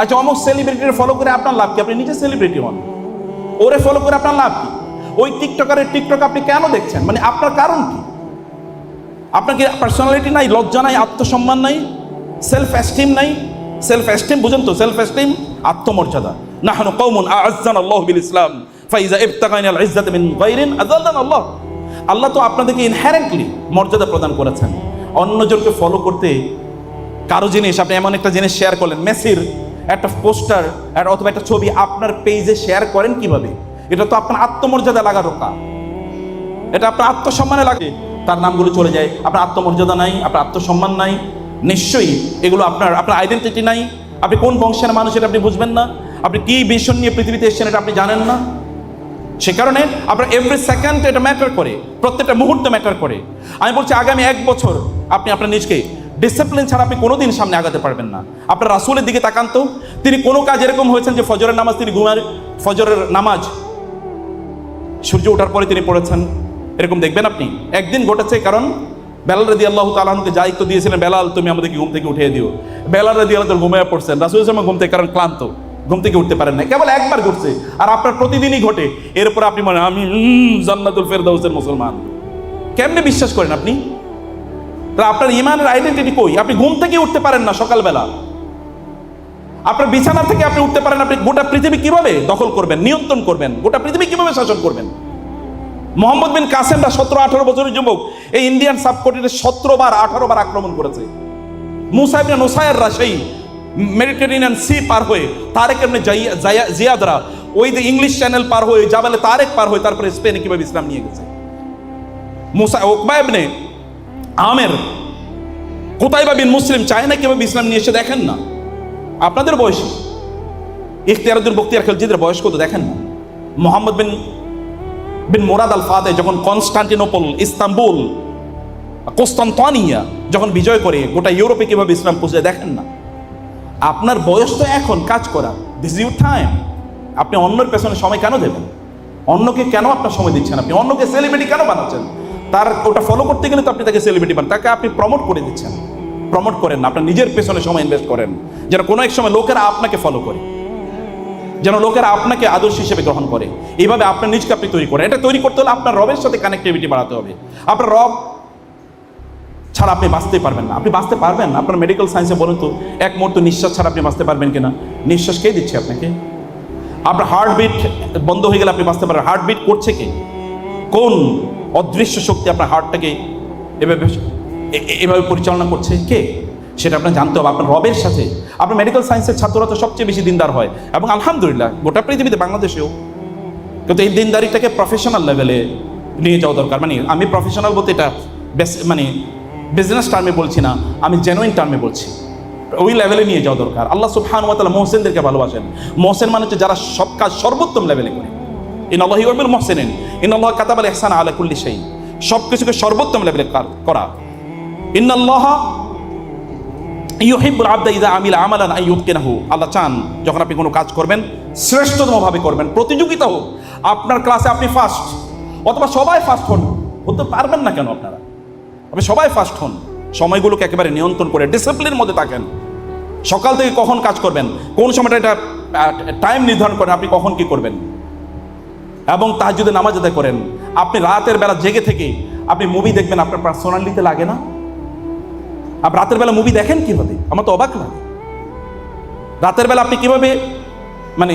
আচ্ছা অমুক সেলিব্রিটির ফলো করে আপনার লাভ কি? আপনি নিজে সেলিব্রিটি হন। ওরে ফলো করে আপনার লাভ কি? ওই টিকটকারের টিকটক আপনি কেন দেখছেন? মানে আপনার কারণ কি? আপনার কি পার্সোনালিটি নাই, লজ্জা নাই, আত্মসম্মান নাই সেলফ এস্টিম নাই? সেলফ এস্টিম বুঝেন তো সেলফ এস্টিম আত্মমর্যাদা। নাহনু কওমুন আ'আজ্জানা আল্লাহ বিল ইসলাম ফাইজা ইবতাগাইনা আল ইজ্জাত মিন গায়রিন আযাল্লানা আল্লাহ আল্লাহ তো আপনাদেরকে ইনহেরেন্টলি মর্যাদা প্রদান করেছেন। অন্যজনকে ফলো করতে কারও জিনিস, আপনি এমন একটা জিনিস শেয়ার করলেন, মেসির একটা পোস্টার অথবা একটা ছবি আপনার পেজে শেয়ার করেন কীভাবে? এটা তো আপনার আত্মমর্যাদা লাগা রোকা এটা আপনার আত্মসম্মানে লাগে। তার নামগুলো চলে যায়, আপনার আত্মমর্যাদা নাই, আপনার আত্মসম্মান নাই। নিশ্চয়ই এগুলো আপনার আপনার আইডেন্টিটি নাই। আপনি কোন বংশের মানুষ এটা আপনি বুঝবেন না। আপনি কি মিশন নিয়ে পৃথিবীতে এসেছেন এটা আপনি জানেন না। সে কারণে আপনার এভরি সেকেন্ড এটা ম্যাটার করে। প্রত্যেকটা মুহূর্তে ম্যাটার করে। আমি বলছি আগামী এক বছর আপনি আপনার নিজকে ডিসিপ্লিন ছাড়া আপনি কোনোদিন সামনে আগাতে পারবেন না। আপনার রাসুলের দিকে তাকান তো, তিনি কোনো কাজ এরকম হয়েছেন যে ফজরের নামাজ তিনি ঘুমার ফজরের নামাজ, সূর্য ওঠার পরে তিনি পড়েছেন? এরকম দেখবেন আপনি? একদিন ঘটেছে কারণ বেলাল রাদি আল্লাহ তালাহকে দায়িত্ব দিয়েছিলেন, বেলাল, তুমি আমাদেরকে ঘুম থেকে উঠিয়ে দিও। বেলাল রাদি আল্লাহ ঘুমিয়ে পড়ছেন। রাসুল ইসলাম ঘুম থেকে, কারণ ক্লান্ত, ঘুম থেকে উঠতে পারেন না কেবল একবার ঘটছে আর আপনার প্রতিদিনই ঘটে। এরপর আপনি মনে আমি জান্নাতুল ফেরদাউসের মুসলমান। কেমনে বিশ্বাস করেন আপনি? তা আপনার ইমানের আইডেন্টিটি কই? আপনি ঘুম থেকে উঠতে পারেন না সকালবেলা। আপনার বিছানা থেকে আপনি উঠতে পারেন আপনি গোটা পৃথিবী কীভাবে দখল করবেন, নিয়ন্ত্রণ করবেন? গোটা পৃথিবী কীভাবে শাসন করবেন? মোহাম্মদ বিন কাসেমরা সতেরো আঠারো বছরের যুবক, এই ইন্ডিয়ান সাবকন্টিনে সতেরো বার, আঠারো বার আক্রমণ করেছে। মুসাইবিন নোসায়েররা সেই মেডিটেরিয়ান সি পার হয়ে, তারেক এমনি জিয়াদরা, ওই যে ইংলিশ চ্যানেল পার হয়ে জাবালে তারেক পার হয়ে, তারপরে স্পেনে কীভাবে ইসলাম নিয়ে গেছে? মুসা, ওকবা ইবনে আমের কোথায় বা বিন মুসলিম চায় না কীভাবে ইসলাম নিয়ে এসে দেখেন না? আপনাদের বয়সী ইখতিয়ারুদ্দিন বক্তিয়ার খেলজিদের বয়স কত দেখেন না? মোহাম্মদ বিন বিন মোরাদ আল ফাতে যখন কনস্টান্টিনোপল, ইস্তাম্বুল, কোস্তান্তনিয়া যখন বিজয় করে, গোটা ইউরোপে কীভাবে ইসলাম পৌঁছে দেখেন না? আপনার বয়স তো এখন, কাজ করা। দিস ইউ টাইম আপনি অন্যের পেছনে সময় কেন দেবেন? অন্যকে কেন আপনার সময় দিচ্ছেন? আপনি অন্যকে সেলিব্রিটি কেন বানাচ্ছেন? তার ওটা ফলো করতে গেলে তো আপনি তাকে সেলিব্রিটি পান তাকে আপনি প্রমোট করে দিচ্ছেন। প্রমোট করেন না, আপনার নিজের পেছনে সময় ইনভেস্ট করেন। যেন কোনো এক সময় লোকেরা আপনাকে ফলো করে। যেন লোকেরা আপনাকে আদর্শ হিসেবে গ্রহণ করে। এইভাবে আপনার নিজকে আপনি তৈরি করেন। এটা তৈরি করতে হলে আপনার রবের সাথে কানেক্টিভিটি বাড়াতে হবে। আপনার রব ছাড়া আপনি বাঁচতে পারবেন না। আপনি বাঁচতে পারবেন না? আপনার মেডিকেল সায়েন্সে বলুন তো, এক মুহূর্ত নিঃশ্বাস ছাড়া আপনি বাঁচতে পারবেন কিনা? নিঃশ্বাস কে দিচ্ছে আপনাকে? আপনার হার্টবিট বন্ধ হয়ে গেলে আপনি বাঁচতে পারবেন হার্টবিট করছে কে? কোন? অদৃশ্য শক্তি আপনার হার্টটাকে এভাবে এভাবে পরিচালনা করছে। কে? সেটা আপনার জানতে হবে। আপনার রবের সাথে। আপনার মেডিকেল সায়েন্সের ছাত্ররা তো সবচেয়ে বেশি দিনদার হয়। এবং আলহামদুলিল্লাহ, গোটা পৃথিবীতে, বাংলাদেশেও। কিন্তু এই দিনদারিটাকে প্রফেশনাল লেভেলে নিয়ে যাওয়া দরকার। মানে আমি প্রফেশনাল বলতে এটা মানে বিজনেস টার্মে বলছি না, আমি জেনুইন টার্মে বলছি। ওই লেভেলে নিয়ে যাওয়া দরকার। আল্লাহ সুবহান ওয়া তাআলা মোহসেনদেরকে ভালোবাসেন। মোহসেন মানে হচ্ছে যারা সব কাজ সর্বোত্তম লেভেলে করে। ইন ইন আল্লাহ আলা সব কিছুকে সর্বোত্তম লেভেলে করা ইন আল্লাহ আল্লাহ চান যখন আপনি কোনো কাজ করবেন, শ্রেষ্ঠতমভাবে করবেন আপনার ক্লাসে আপনি ফার্স্ট অথবা সবাই ফার্স্ট হন। হতে পারবেন না কেন আপনারা? আপনি সবাই ফার্স্ট হন। সময়গুলোকে একেবারে নিয়ন্ত্রণ করে ডিসিপ্লিনের মধ্যে থাকেন। সকাল থেকে কখন কাজ করবেন? কোন সময়টা এটা টাইম নির্ধারণ করেন? আপনি কখন কি করবেন? এবং তার যদি নামাজ আদায় করেন। আপনি রাতের বেলা জেগে থেকে আপনি মুভি দেখবেন, আপনার পার্সোনালিতে লাগে না? আপনি রাতের বেলা মুভি দেখেন কীভাবে? আমার তো অবাক লাগে। রাতের বেলা আপনি কীভাবে মানে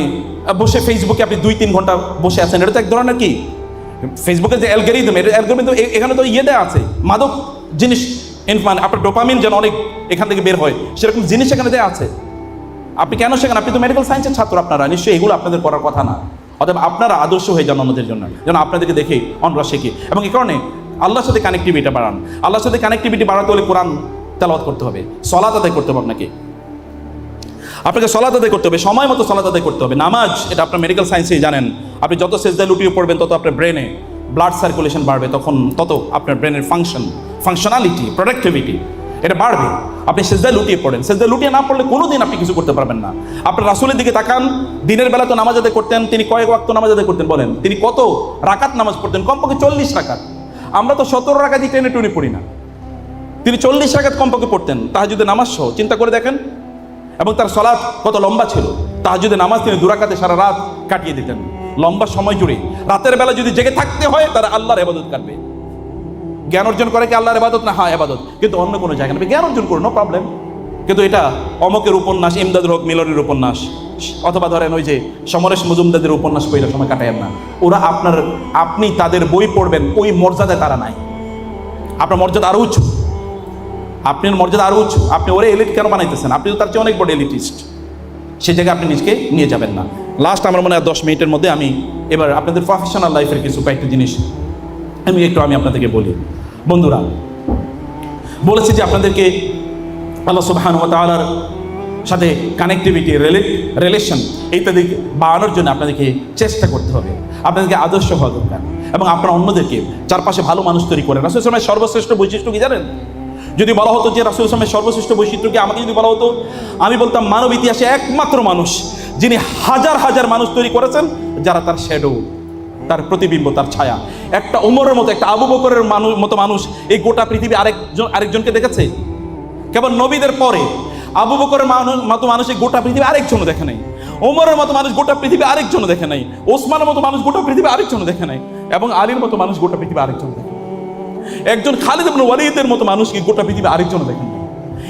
বসে ফেসবুকে আপনি দুই তিন ঘণ্টা বসে আছেন? এটা তো এক ধরনের কি? ফেসবুকের যে অ্যালগোরিদম এটা অ্যালগোরিদম এখানে তো ইয়ে দেওয়া আছে। মাদক জিনিস মানে আপনার ডোপামিন যেন অনেক এখান থেকে বের হয়, সেরকম জিনিস এখানে দেওয়া আছে। আপনি কেন সেখানে আপনি তো মেডিকেল সায়েন্সের ছাত্র আপনারা, নিশ্চয়ই এগুলো আপনাদের করার কথা না। অতএব আপনারা আদর্শ হয়ে যান অন্যদের জন্য। যেন আপনাদেরকে দেখে অন্যরা শেখে। এবং এই কারণে আল্লাহর সাথে কানেক্টিভিটি বাড়ান। আল্লাহর সাথে কানেক্টিভিটি বাড়াতে হলে কোরআন তেলাওয়াত করতে হবে। সলাত আদায় করতে হবে আপনাকে। আপনাকে সলাত আদায় করতে হবে। সময় মতো সলাত আদায় করতে হবে। নামাজ, এটা আপনার মেডিকেল সায়েন্সেই জানেন। আপনি যত সেজদায় লুটিয়ে পড়বেন, তত আপনার ব্রেনে ব্লাড সার্কুলেশন বাড়বে। তখন তত আপনার ব্রেনের ফাংশন ফাংশনালিটি প্রোডাক্টিভিটি এটা বাড়বে। আপনি সেজদায় লুটিয়ে পড়েন। সেজদায় লুটিয়ে না পড়লে কোনো দিন আপনি কিছু করতে পারবেন না। আপনার রাসুলের দিকে তাকান। দিনের বেলা তো নামাজ আদায় করতেন, তিনি কয়েক ওয়াক্ত নামাজ আদায় করতেন, বলেন, তিনি কত রাকাত নামাজ পড়তেন? কমপক্ষে চল্লিশ রাকাত। আমরা তো সতেরো রাকাতই ট্রেনে টুনে পড়ি না। তিনি চল্লিশ রাকাত কমপক্ষে পড়তেন। তাহাজুদে নামাজ সহ, চিন্তা করে দেখেন। এবং তার সলাৎ কত লম্বা ছিল। তাহাজুদে নামাজ তিনি দুরাকাতে সারা রাত কাটিয়ে দিতেন। লম্বা সময় জুড়ে। রাতের বেলা যদি জেগে থাকতে হয়, তারা আল্লাহর এবাদত কাটবে। জ্ঞান অর্জন করে কি আল্লাহর এবাদত না হ্যাঁ এবাদত কিন্তু অন্য কোনো জায়গা নেবে জ্ঞান অর্জন করো নো প্রবলেম কিন্তু এটা অমকের উপন্যাস ইমদাদুল হক মিলনের উপন্যাস। অথবা ধরেন ওই যে সমরেশ মজুমদাদের উপন্যাস কইরা সময় কাটায়েন না। ওরা আপনার, আপনি তাদের বই পড়বেন, ওই মর্যাদায় তারা নাই। আপনার মর্যাদা আরও উঁচু। আপনার মর্যাদা আরও উঁচু। আপনি ওরে এলিট কেন বানাইতেছেন? আপনি তো তার চেয়ে অনেক বড় এলিটিস্ট সেই জায়গায় আপনি নিজেকে নিয়ে যাবেন না। লাস্ট আমার মনে হয় দশ মিনিটের মধ্যে আমি এবার আপনাদের প্রফেশনাল লাইফের কিছু কয়েকটি জিনিস আমি একটু, আমি আপনাদেরকে বলি। বন্ধুরা, বলেছি যে আপনাদেরকে আল্লাহ সুবাহান তালার সাথে কানেক্টিভিটি রিলেশন ইত্যাদি বাড়ানোর জন্য আপনাদেরকে চেষ্টা করতে হবে। আপনাদেরকে আদর্শ হওয়া দরকার। এবং আপনারা অন্যদেরকে চারপাশে ভালো মানুষ তৈরি করেন। রাসুল ইসলামের সর্বশ্রেষ্ঠ বৈশিষ্ট্য কি জানেন? যদি বলা হতো যে রাসুল ইসলামের সর্বশ্রেষ্ঠ বৈশিষ্ট্য কি, আমাকে যদি বলা হতো, আমি বলতাম মানব ইতিহাসে একমাত্র মানুষ যিনি হাজার হাজার মানুষ তৈরি করেছেন, যারা তার শ্যাডো তার প্রতিবিম্ব, তার ছায়া। একটা উমরের মতো, একটা আবু বকরের মানুষ মতো মানুষ এই গোটা পৃথিবী আরেকজন আরেকজনকে দেখেছে? কেবল নবীদের পরে আবু বকরের মানুষ মতো মানুষ এই গোটা পৃথিবী আরেকজনও দেখে নাই। ওমরের মতো মানুষ গোটা পৃথিবী আরেকজনও দেখে নাই। ওসমানের মতো মানুষ গোটা পৃথিবী আরেকজনও দেখে নাই। এবং আলীর মতো মানুষ গোটা পৃথিবী আরেকজন দেখে একজন খালিদ ওয়ালিদের মতো মানুষকে গোটা পৃথিবী আরেকজনও দেখে নাই।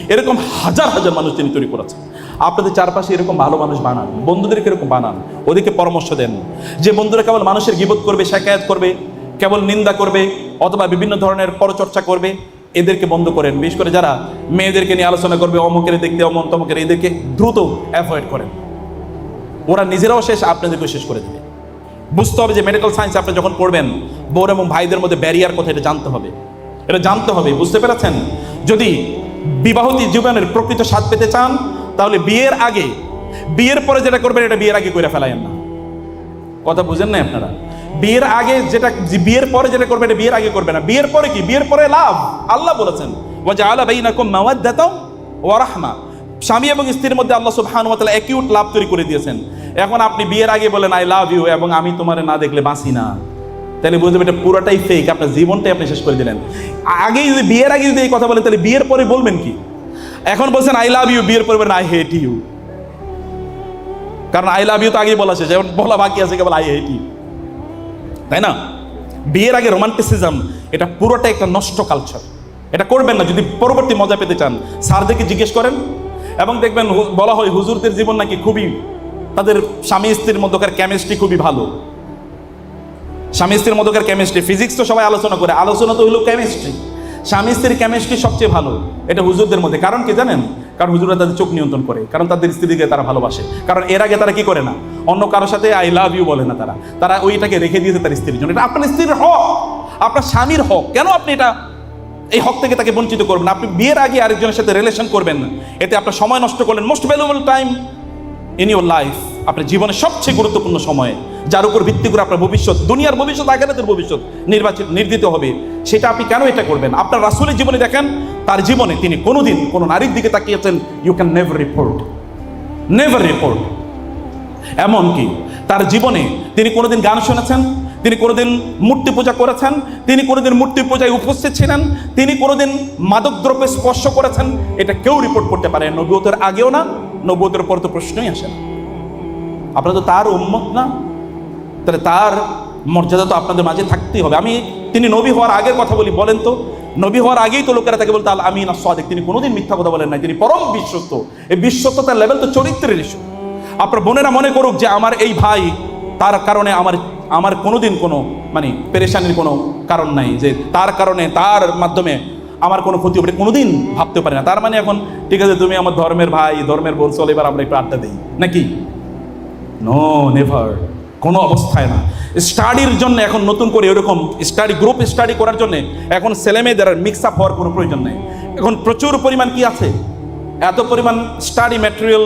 এরকম হাজার হাজার মানুষ তিনি তৈরি করেছেন। আপনাদের চারপাশে এরকম ভালো মানুষ বানান বন্ধুদেরকে এরকম বানান, ওদেরকে পরামর্শ দেন। যে বন্ধুরা কেবল মানুষের গিবত করবে শেখায়াত করবে, কেবল নিন্দা করবে, অথবা বিভিন্ন ধরনের পরচর্চা করবে, এদেরকে বন্ধ করেন। বিশেষ করে যারা মেয়েদেরকে নিয়ে আলোচনা করবে, অমুকের দেখতে অমন, তমকের, এদেরকে দ্রুত অ্যাভয়েড করেন। ওরা নিজেরাও শেষ আপনাদেরকে শেষ করে দেবে। বুঝতে হবে যে মেডিকেল সায়েন্স আপনি যখন পড়বেন বোর এবং ভাইদের মধ্যে ব্যারিয়ার কথা এটা জানতে হবে। এটা জানতে হবে, বুঝতে পেরেছেন? যদি বিবাহতি জীবনের প্রকৃত স্বাদ পেতে চান তাহলে বিয়ের আগে, বিয়ের পরে যেটা করবেন এটা বিয়ের আগে করে ফেলাইন না। কথা বুঝেন না আপনারা? বিয়ের আগে যেটা বিয়ের পরে যেটা করবে এটা বিয়ের আগে করবে না। বিয়ের পরে কি? বিয়ের পরে লাভ। আল্লাহ বলেছেন ওয়াজা স্বামী এবং স্ত্রীর মধ্যে আল্লাহ সুবহানাহু ওয়া তাআলা অ্যাকিউট লাভ তৈরি করে দিয়েছেন। এখন আপনি বিয়ের আগে বলেন আই লাভ ইউ এবং আমি তোমারে না দেখলে বাঁচি না। তাহলে বুঝতে এটা পুরোটাই ফেক আপনার জীবনটাই আপনি শেষ করে দিলেন। আগেই যদি বিয়ের আগে যদি এই কথা বলেন, তাহলে বিয়ের পরে বলবেন কি? এখন বলছেন আই লাভ ইউ বিয়ের পরে আই হেট ইউ কারণ আই লাভ ইউ তো আগেই বলা শেষ। যেমন বলা বাকি আছে, কেবল আই হেট ইউ তাই না? বিয়ের আগে রোমান্টিসিজম এটা পুরোটা একটা নষ্ট কালচার এটা করবেন না, যদি পরবর্তী মজা পেতে চান স্যারদেরকে জিজ্ঞেস করেন এবং দেখবেন বলা হয় হুজুরদের জীবন নাকি খুবই, তাদের স্বামী স্ত্রীর মধ্যকার কেমিস্ট্রি খুবই ভালো। স্বামী স্ত্রীর মধ্যকার কেমিস্ট্রি ফিজিক্স তো সবাই আলোচনা করে, আলোচনা তো হলো কেমিস্ট্রি স্বামী স্ত্রীর কেমিস্ট্রি সবচেয়ে ভালো। এটা হুজুরদের মধ্যে। কারণ কি জানেন? কারণ হুজুররা তাদের চোখ নিয়ন্ত্রণ করে। কারণ তাদের স্ত্রীকে তারা ভালোবাসে। কারণ এর আগে তারা কি করে না? অন্য কারোর সাথে আই লাভ ইউ বলে না তারা। তারা ওইটাকে রেখে দিয়েছে তার স্ত্রীর জন্য। এটা আপনার স্ত্রীর হক। আপনার স্বামীর হক। কেন আপনি এটা এই হক থেকে তাকে বঞ্চিত করবেন আপনি বিয়ের আগে আরেকজনের সাথে রিলেশন করবেন না। এতে আপনার সময় নষ্ট করলেন। Most valuable time in your life আপনার জীবনের সবচেয়ে গুরুত্বপূর্ণ সময়, যার উপর ভিত্তি করে আপনার ভবিষ্যৎ, দুনিয়ার ভবিষ্যৎ আগামীদের ভবিষ্যৎ নির্বাচিত নির্দিত হবে। সেটা আপনি কেন এটা করবেন? আপনার রাসুলের জীবনে দেখেন, তার জীবনে তিনি কোনোদিন কোনো নারীর দিকে তাকিয়েছেন you can never report never report এমনকি তার জীবনে তিনি কোনোদিন গান শুনেছেন, তিনি কোনোদিন মূর্তি পূজা করেছেন, তিনি কোনোদিন মূর্তি পূজায় উপস্থিত ছিলেন, তিনি কোনোদিন মাদকদ্রব্যে স্পর্শ করেছেন, এটা কেউ রিপোর্ট করতে পারে, নবুয়তের আগেও না নবুয়তের পর তো প্রশ্নই আসে না। আপনারা তো তার উম্মত না। তাহলে তার মর্যাদা তো আপনাদের মাঝে থাকতেই হবে। আমি, তিনি নবী হওয়ার আগের কথা বলি, বলেন তো। নবী হওয়ার আগেই তো লোকেরা তাকে বলতো, আল না সাদেক। তিনি কোনোদিন মিথ্যা কথা বলেন নাই। তিনি পরম বিশ্বস্ত। এই বিশ্বস্ততার লেভেল তো চরিত্রের ইস্যু আপনার বোনেরা মনে করুক যে আমার এই ভাই, তার কারণে আমার আমার কোনোদিন কোনো মানে পেরেশানির কোনো কারণ নাই। যে তার কারণে, তার মাধ্যমে আমার কোনো ক্ষতি হবে কোনোদিন ভাবতে পারে না। তার মানে এখন, ঠিক আছে, তুমি আমার ধর্মের ভাই, ধর্মের বোন, চলে এবার আমরা একটু আড্ডা দিই। নাকি? নো নেভার কোনো অবস্থায় না। স্টাডির জন্য এখন নতুন করে এরকম স্টাডি গ্রুপ স্টাডি করার জন্য এখন ছেলেমেয়েদের মিক্স আপ হওয়ার কোনো প্রয়োজন নেই। এখন প্রচুর পরিমাণ কি আছে? এত পরিমাণ স্টাডি ম্যাটেরিয়াল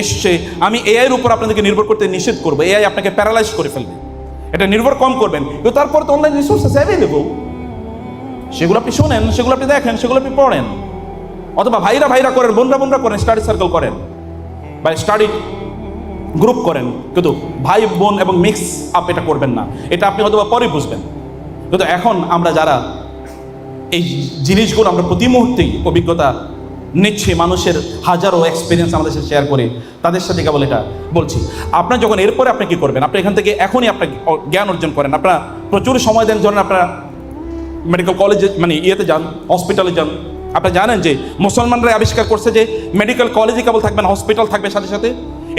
এসছে। আমি এআইয়ের উপর আপনাদেরকে নির্ভর করতে নিষেধ করব। এআই আপনাকে প্যারালাইজ করে ফেলবে। এটা নির্ভর কম করবেন। তারপর তো অনলাইন রিসোর্সেস অ্যাভেলেবল সেগুলো আপনি শোনেন, সেগুলো আপনি দেখেন, সেগুলো আপনি পড়েন। অথবা ভাইরা ভাইরা করেন, বোনরা বোনরা করেন স্টাডি সার্কেল করেন বা স্টাডি গ্রুপ করেন। কিন্তু ভাই, বোন এবং মিক্স আপ এটা করবেন না। এটা আপনি হয়তো পরে বুঝবেন। কিন্তু এখন আমরা যারা এই জিনিসগুলো আমরা প্রতি মুহূর্তেই অভিজ্ঞতা নিচ্ছি, মানুষের হাজারো এক্সপিরিয়েন্স আমাদের সাথে শেয়ার করে, তাদের সাথে কেবল এটা বলছি। আপনার যখন এরপরে আপনি কি করবেন? আপনি এখান থেকে এখনই আপনার জ্ঞান অর্জন করেন। আপনারা প্রচুর সময় দেন যখন আপনারা মেডিকেল কলেজে মানে ইয়েতে যান হসপিটালে যান। আপনারা জানেন যে মুসলমানরা আবিষ্কার করছে যে মেডিকেল কলেজে কেবল থাকবে না হসপিটাল থাকবে সাথে সাথে।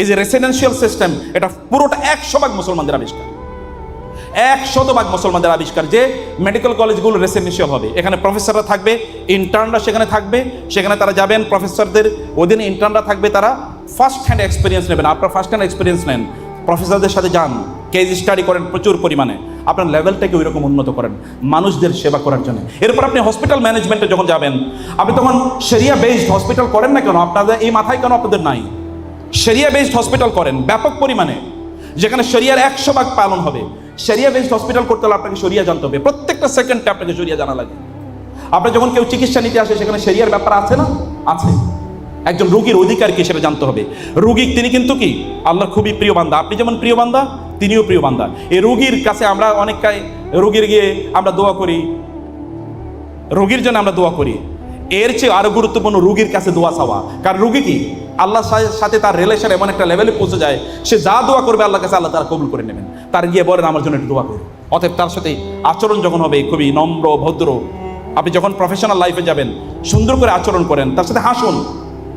এই যে রেসিডেন্সিয়াল সিস্টেম এটা পুরোটা একশো ভাগ মুসলমানদের আবিষ্কার। এক শতভাগ মুসলমানদের আবিষ্কার যে মেডিকেল কলেজগুলো রেসিডেন্সিয়াল হবে। এখানে প্রফেসররা থাকবে ইন্টার্নরা সেখানে থাকবে, সেখানে তারা যাবেন প্রফেসরদের অধীনে ইন্টার্নরা থাকবে, তারা ফার্স্ট হ্যান্ড এক্সপিরিয়েন্স নেবেন। আপনারা ফার্স্ট হ্যান্ড এক্সপিরিয়েন্স নেন প্রফেসরদের সাথে যান। কেজ স্টাডি করেন প্রচুর পরিমাণে। আপনার লেভেলটাকে ওই রকম উন্নত করেন, মানুষদের সেবা করার জন্য। এরপর আপনি হসপিটাল ম্যানেজমেন্টে যখন যাবেন, আপনি তখন সেরিয়া বেসড হসপিটাল করেন না কেন? আপনাদের এই মাথায় কেন আপনাদের নাই? সেরিয়া বেসড হসপিটাল করেন, ব্যাপক পরিমাণে। যেখানে শরিয়ার একশো ভাগ পালন হবে। সেরিয়া বেসড হসপিটাল করতে হলে আপনাকে শরিয়া জানতে হবে। প্রত্যেকটা সেকেন্ডে আপনাকে সরিয়া জানা লাগে। আপনার যখন কেউ চিকিৎসা নিতে আসে, সেখানে সেরিয়ার ব্যাপার আছে না? আছে। একজন রোগীর অধিকার কি সেটা জানতে হবে। রোগী তিনি কিন্তু কি? আল্লাহ খুবই প্রিয় বান্দা। আপনি যেমন প্রিয় বান্দা, তিনিও প্রিয় বান্দা। এই রোগীর কাছে আমরা অনেকটাই রোগীর গিয়ে আমরা দোয়া করি। রোগীর জন্য আমরা দোয়া করি। এর চেয়ে আরও গুরুত্বপূর্ণ রুগীর কাছে দোয়া চাওয়া। কারণ রুগী কি? আল্লাহর সাথে তার রিলেশন এমন একটা লেভেলে পৌঁছে যায়, সে যা দোয়া করবে আল্লাহর কাছে আল্লাহ তারা কবুল করে নেবেন। তার গিয়ে বলেন, আমার জন্য একটু দোয়া করুন অতএব তার সাথে আচরণ যখন হবে খুবই নম্র, ভদ্র। আপনি যখন প্রফেশনাল লাইফে যাবেন, সুন্দর করে আচরণ করেন, তার সাথে হাসুন।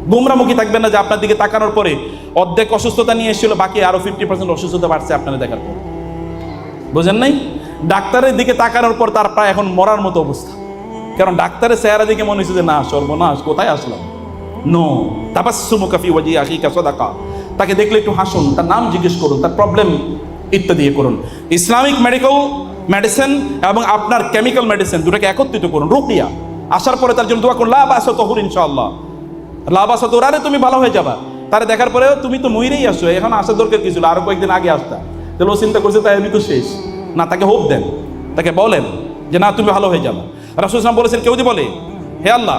গোমরামুখী থাকবেন না যে আপনার দিকে তাকানোর পরে অর্ধেক অসুস্থতা নিয়ে এসেছিল, বাকি আরও ফিফটি পার্সেন্ট অসুস্থতা বাড়ছে আপনারা দেখার পর। বুঝেন নাই? ডাক্তারের দিকে তাকানোর পর তার প্রায় এখন মরার মতো অবস্থা। কারণ ডাক্তারের চেহারা দিকে মনে হচ্ছে যে, না, সর্বনাশ, কোথায় আসলাম? নো তাপাসুমু কাফি ওয়াজি আখিকা সদাকা। তাকে দেখলে একটু হাসুন, তার নাম জিজ্ঞেস করুন, তার প্রবলেম ইত্যাদি করুন। ইসলামিক মেডিকেল মেডিসিন এবং আপনার কেমিক্যাল মেডিসিন দুটাকে একত্রিত করুন, রুকিয়া। আসার পরে তার জন্য দোয়া করুন লাভ আসো তহুর ইনশাআল্লাহ। লাভ আসো তোর আরে তুমি ভালো হয়ে যাবা। তারা দেখার পরেও তুমি তো মইরেই আসো এখন আসার দরকার কি ছিল? আরও কয়েকদিন আগে আসতা। তাহলে ও চিন্তা করছে, তাই আমি তো শেষ। না, তাকে হোপ দেন। তাকে বলেন যে, না, তুমি ভালো হয়ে যাবা। রাসুল ইসলাম বলেছেন, কেউ যদি বলে, হে আল্লাহ,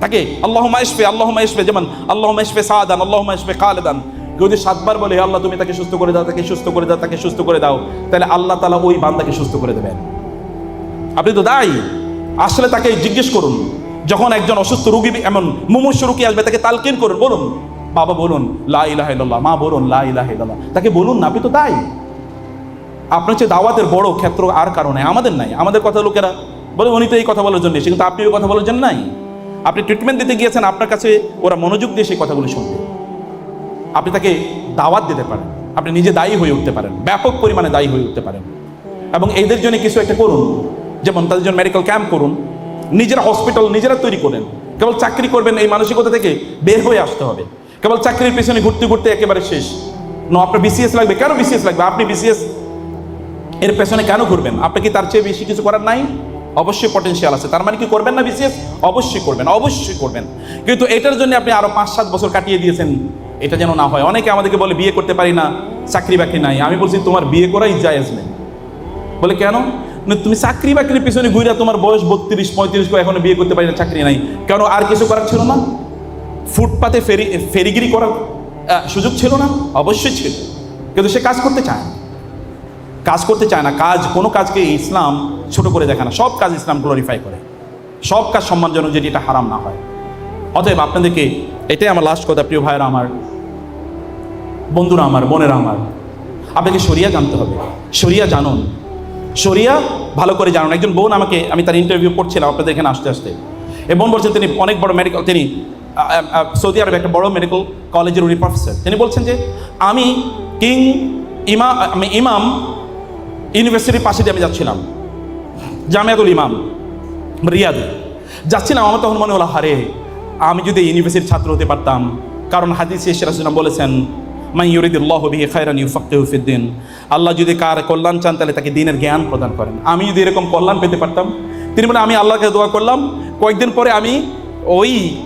তাকে আল্লাহ মাইশফে আল্লাহ মাইশফে যেমন আল্লাহ মাইশফে সাদান আল্লাহ মাইশফে খালেদান কেউ যদি সাতবার বলে, হে আল্লাহ, তুমি তাকে সুস্থ করে দাও, তাকে সুস্থ করে দাও, তাকে সুস্থ করে দাও, তাহলে আল্লাহ তালা ওই বান্দাকে সুস্থ করে দেবেন। আপনি তো দায়ী। আসলে তাকে জিজ্ঞেস করুন যখন একজন অসুস্থ রুগী এমন মুমূর্ষ রুগী আসবে, তাকে তালকিন করুন, বলুন, বাবা বলুন, লা মা বলুন, লা তাকে বলুন না আপনি তো দায়ী। আপনার হচ্ছে দাওয়াতের বড় ক্ষেত্র আর কারণে আমাদের নাই, আমাদের কথা লোকেরা বলে, উনি তো এই কথা বলার জন্য এসে কিন্তু আপনি ওই কথা বলার জন্য নাই। আপনি ট্রিটমেন্ট দিতে গিয়েছেন, আপনার কাছে ওরা মনোযোগ দিয়ে সেই কথাগুলো শুনবে। আপনি তাকে দাওয়াত দিতে পারেন, আপনি নিজে দায়ী হয়ে উঠতে পারেন, ব্যাপক পরিমাণে দায়ী হয়ে উঠতে পারেন। এবং এদের জন্য কিছু একটা করুন, যেমন তাদের জন্য মেডিকেল ক্যাম্প করুন নিজেরা হসপিটাল নিজেরা তৈরি করেন। কেবল চাকরি করবেন এই মানসিকতা থেকে বের হয়ে আসতে হবে। কেবল চাকরির পেছনে ঘুরতে ঘুরতে একেবারে শেষ। ন আপনার বিসিএস লাগবে? কেন বিসিএস লাগবে? আপনি বিসিএস এর পেছনে কেন ঘুরবেন? আপনি কি তার চেয়ে বেশি কিছু করার নাই? অবশ্যই পটেনশিয়াল আছে। তার মানে কি করবেন না বিসিএস অবশ্যই করবেন অবশ্যই করবেন। কিন্তু এটার জন্য আপনি আরও পাঁচ সাত বছর কাটিয়ে দিয়েছেন। এটা যেন না হয়। অনেকে আমাদেরকে বলে, বিয়ে করতে পারি না চাকরি বাকরি নাই। আমি বলছি, তোমার বিয়ে করাই জায়েজ নেই। বলে, কেন? তুমি চাকরি বাকরির পিছনে ঘুরে তোমার বয়স বত্রিশ, পঁয়ত্রিশ করে এখনও বিয়ে করতে পারি না, চাকরি নাই। কেন আর কিছু করার ছিল না? ফুটপাতে ফেরি, ফেরিগিরি করার সুযোগ ছিল না? অবশ্যই ছিল। কিন্তু সে কাজ করতে চায় কাজ করতে চায় না। কাজ, কোনো কাজকে ইসলাম ছোট করে দেখে না। সব কাজ ইসলাম গ্লোরিফাই করে। সব কাজ সম্মানজনক যেটি, এটা হারাম না হয়। অতএব আপনাদেরকে এটাই আমার লাস্ট কথা, প্রিয় ভাইয়েরা আমার, বন্ধুরা আমার, বোনেরা আমার। আপনাকে শরিয়া জানতে হবে। শরিয়া জানুন। শরিয়া, ভালো করে জানুন। একজন বোন আমাকে, আমি তার ইন্টারভিউ করছিলাম আপনাদের এখানে আসতে আসতে। এ বোন বলছেন তিনি অনেক বড় মেডিকেল তিনি সৌদি আরবে একটা বড় মেডিকেল কলেজের উনি প্রফেসর তিনি বলছেন যে, আমি কিং ইমা, আমি ইমাম ইউনিভার্সিটির পাশে দিয়ে আমি যাচ্ছিলাম। জামিয়াতুল ইমাম, রিয়াদ। যাচ্ছিলাম, আমার তখন মনে হলো, হারে, আমি যদি ইউনিভার্সিটির ছাত্র হতে পারতাম। কারণ হাদিস শেষরাম বলেছেন আল্লাহ যদি কার কল্যাণ চান, তাহলে তাকে দিনের জ্ঞান প্রদান করেন। আমি যদি এরকম কল্যাণ পেতে পারতাম, তিনি বলে আমি আল্লাহকে দোয়া করলাম। কয়েকদিন পরে আমি ওই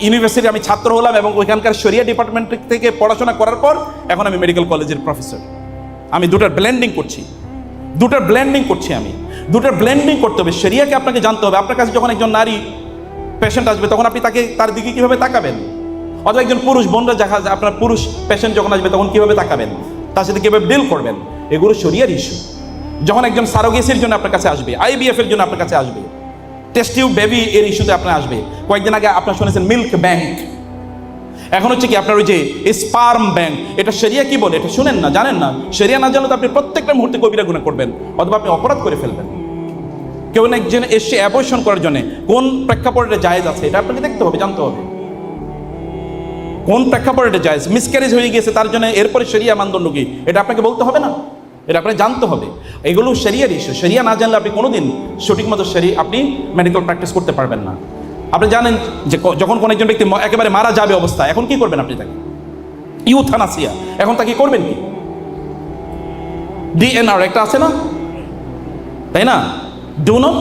ইউনিভার্সিটি আমি ছাত্র হলাম এবং ওইখানকার শরিয়া ডিপার্টমেন্ট থেকে পড়াশোনা করার পর এখন আমি মেডিকেল কলেজের প্রফেসর। আমি দুটার ব্লেন্ডিং করছি। দুটার ব্লেন্ডিং করছি আমি। দুটার ব্লেন্ডিং করতে হবে। সেরিয়াকে আপনাকে জানতে হবে। আপনার কাছে যখন একজন নারী, পেশেন্ট আসবে, তখন আপনি তাকে, তার দিকে কীভাবে তাকাবেন? অথবা একজন পুরুষ, বোনরা দেখা যায় আপনার পুরুষ পেশেন্ট যখন আসবে তখন কীভাবে তাকাবেন? তার সাথে কীভাবে ডিল করবেন? এগুলো শরিয়ার ইস্যু যখন একজন সারোগেসির জন্য আপনার কাছে আসবে আইবিএফ এর জন্য আপনার কাছে আসবে টেস্ট টিউব বেবি এর ইস্যুতে আপনার আসবে। কয়েকদিন আগে আপনার শুনেছেন মিল্ক ব্যাংক এখন হচ্ছে কি আপনার ওই যে স্পার্ম ব্যাংক এটা সেরিয়া কি বলে? এটা শুনেন না, জানেন না? সেরিয়া না জানলে তো আপনি প্রত্যেকটা মুহূর্তে কবিরা গুণা করবেন, অথবা আপনি অপরাধ করে ফেলবেন। কেউ না একজন এসে অ্যাবর্শন করার জন্য কোন প্রেক্ষাপটে জায়েজ আছে, এটা আপনাকে দেখতে হবে, জানতে হবে। কোন প্রেক্ষাপটে এটা জায়েজ? মিসক্যারেজ হয়ে গিয়েছে, তার জন্য এরপরে সেরিয়া মানদণ্ড কি এটা আপনাকে বলতে হবে না? এটা আপনাকে জানতে হবে। এগুলো সেরিয়ার ইস্যু সেরিয়া না জানলে আপনি কোনোদিন সঠিক মতো সেরি আপনি মেডিকেল প্র্যাকটিস করতে পারবেন না। আপনি জানেন যে যখন কোনো একজন ব্যক্তি একেবারে মারা যাবে অবস্থা এখন কি করবেন আপনি তাকে? ইউথানাসিয়া। এখন তাকে করবেন কি? ডিএনআর একটা আছে না? তাই না? ডু নট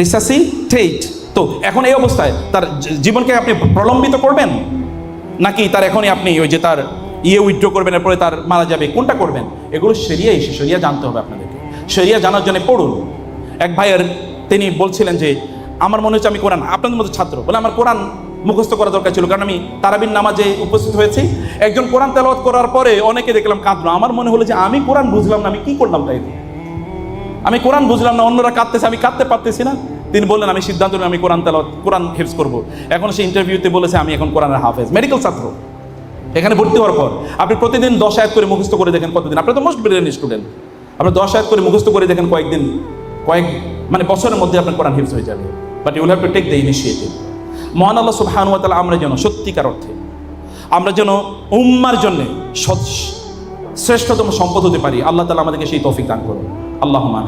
রিসাসিটেট তো এখন এই অবস্থায় তার জীবনকে আপনি প্রলম্বিত করবেন? নাকি তার এখনই আপনি ওই যে তার ইয়ে উইথড্র করবেন, এরপরে তার মারা যাবে? কোনটা করবেন? এগুলো সেরিয়া এসে সেরিয়া জানতে হবে আপনাদেরকে। সেরিয়া জানার জন্য পড়ুন। এক ভাইয়ের, তিনি বলছিলেন যে, আমার মনে হচ্ছে আমি কোরআন আপনাদের মতো ছাত্র, বলে আমার কোরআন মুখস্থ করা দরকার ছিল, কারণ আমি তারাবিন নামাজে উপস্থিত হয়েছি। একজন কোরআন তেলাওয়াত করার পরে অনেকে দেখলাম কাঁদলো। আমার মনে হলো যে, আমি কোরআন বুঝলাম না, আমি কি করলাম তাই? আমি কোরআন বুঝলাম না, অন্যরা কাঁদতেছে, আমি কাঁদতে পারতেছি না। তিনি বললেন, আমি সিদ্ধান্ত আমি কোরআন তেলাওয়াত, কোরআন হেফজ করব। এখন সে ইন্টারভিউতে বলেছে, আমি এখন কোরআনের হাফেজ, মেডিকেল ছাত্র। এখানে ভর্তি হওয়ার পর আপনি প্রতিদিন দশ আয়াত করে মুখস্থ করে দেখেন কতদিন। আপনি তো মোস্ট ব্রিলিয়ান স্টুডেন্ট আপনি দশ আয়াত করে মুখস্থ করে দেখেন কয়েকদিন, কয়েক মানে বছরের মধ্যে আপনার কোরআন হিফজ হয়ে যাবে। But you'll have to take the initiative মহান আল্লাহ সুবহান ওয়া তাআলা আমরা যেন সত্যিকার অর্থে, আমরা যেন উম্মার জন্য সৎ, শ্রেষ্ঠতম সম্পদ হতে পারি, আল্লাহ তালা আমাদেরকে সেই তৌফিক দান করুন। আল্লাহ মান